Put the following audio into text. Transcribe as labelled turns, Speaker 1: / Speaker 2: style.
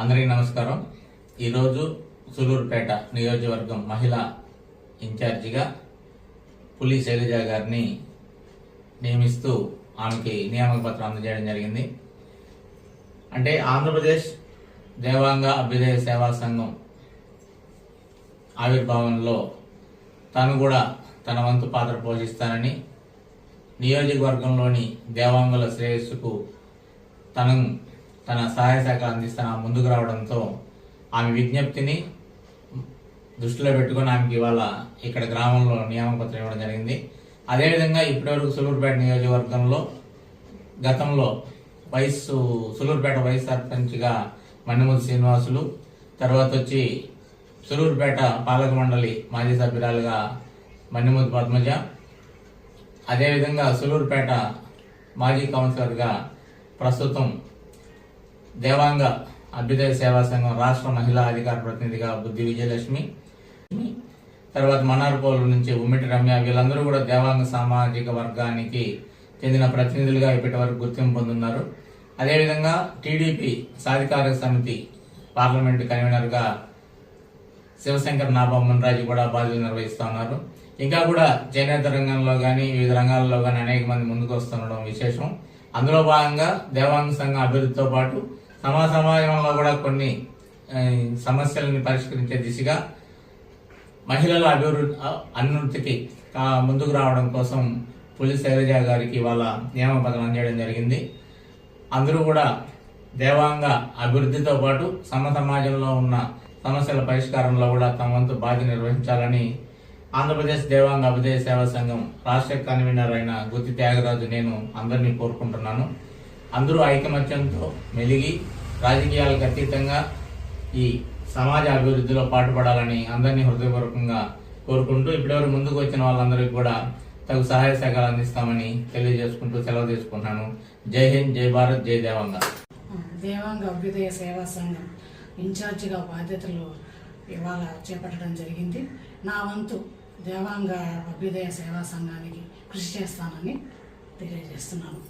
Speaker 1: అందరికీ నమస్కారం. ఈరోజు సులూరుపేట నియోజకవర్గం మహిళా ఇన్ఛార్జిగా పులి శైలజ గారిని నియమిస్తూ ఆమెకి నియామక పత్రం అందజేయడం జరిగింది. అంటే ఆంధ్రప్రదేశ్ దేవాంగ అభ్యుదయ సేవా సంఘం ఆవిర్భావంలో తను కూడా తన వంతు పాత్ర పోషిస్తానని నియోజకవర్గంలోని దేవాంగుల శ్రేయస్సుకు తను తన సహాయ శాఖ అందిస్తాన ముందుకు రావడంతో ఆమె విజ్ఞప్తిని దృష్టిలో పెట్టుకొని ఆమెకి ఇవాళ ఇక్కడ గ్రామంలో నియామకపత్రం ఇవ్వడం జరిగింది. అదేవిధంగా ఇప్పటివరకు సులూరుపేట నియోజకవర్గంలో గతంలో వయస్సు సులూరుపేట వైస్ సర్పంచ్గా మన్నెముది శ్రీనివాసులు తర్వాత వచ్చి సులూరుపేట పాలక మండలి మాజీ సభ్యురాలుగా మన్నెముది పద్మజ అదేవిధంగా సులూరుపేట మాజీ కౌన్సిలర్గా ప్రస్తుతం దేవాంగ అభ్యుదయ సేవా సంఘం రాష్ట్ర మహిళా అధికార ప్రతినిధిగా బుద్ధి విజయలక్ష్మి. తర్వాత మన్నార్పోలు నుంచి ఉమ్మిటి రమ్య వీళ్ళందరూ కూడా దేవాంగ సామాజిక వర్గానికి చెందిన ప్రతినిధులుగా ఇప్పటి వరకు గుర్తింపు పొందున్నారు. అదేవిధంగా టీడీపీ సాధికారక సమితి పార్లమెంట్ కన్వీనర్గా శివశంకర్ నాబమ్మన్ రాజు కూడా బాధ్యతలు నిర్వహిస్తూ ఉన్నారు. ఇంకా కూడా చేనేత రంగంలో కానీ వివిధ రంగాల్లో కానీ అనేక మంది ముందుకు వస్తుండడం విశేషం. అందులో భాగంగా దేవాంగ సంఘం అభివృద్ధితో పాటు సమా సమాజంలో కూడా కొన్ని సమస్యలను పరిష్కరించే దిశగా మహిళల అభివృద్ధి అభివృద్ధికి ముందుకు రావడం కోసం పులి శైలజ గారికి వాళ్ళ నియామక పత్రం అందజేయడం జరిగింది. అందరూ కూడా దేవాంగ అభివృద్ధితో పాటు సమ సమాజంలో ఉన్న సమస్యల పరిష్కారంలో కూడా తమ వంతు బాధ్యత నిర్వహించాలని ఆంధ్రప్రదేశ్ దేవాంగ అభిదయ సేవా సంఘం రాష్ట్ర కన్వీనర్ అయిన గుత్తి త్యాగరాజు నేను అందరినీ కోరుకుంటున్నాను. అందరూ ఐకమత్యంతో మెలిగి రాజకీయాలకు అతీతంగా ఈ సమాజ అభివృద్ధిలో పాటుపడాలని అందరినీ హృదయపూర్వకంగా కోరుకుంటూ ఇప్పటివరకు ముందుకు వచ్చిన వాళ్ళందరికీ కూడా తగు సహాయ సహకారాలు అందిస్తామని తెలియజేసుకుంటూ సెలవు తీసుకుంటున్నాను. జై హింద్ జై భారత్ జై దేవంగా.
Speaker 2: దేవాంగ అభ్యుదయ సేవా సంఘం ఇన్ఛార్జిగా బాధ్యతలు ఇవాళ చేపట్టడం జరిగింది. నా వంతు దేవాంగ అభ్యుదయ సేవా సంఘానికి కృషి చేస్తానని తెలియజేస్తున్నాను.